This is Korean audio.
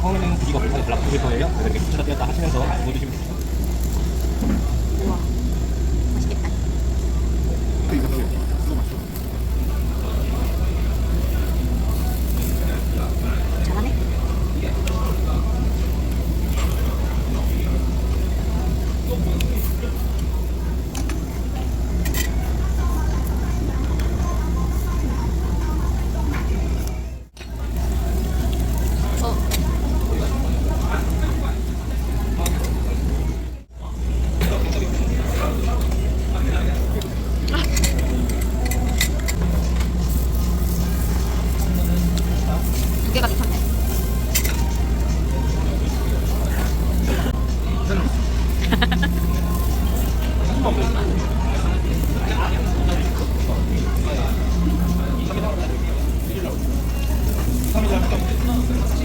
처음에는 고기가 불판에 잘 붙을 거예요. 그래서 이렇게 떼었다 하시면서 구워주시면 두 개가 미쳤네.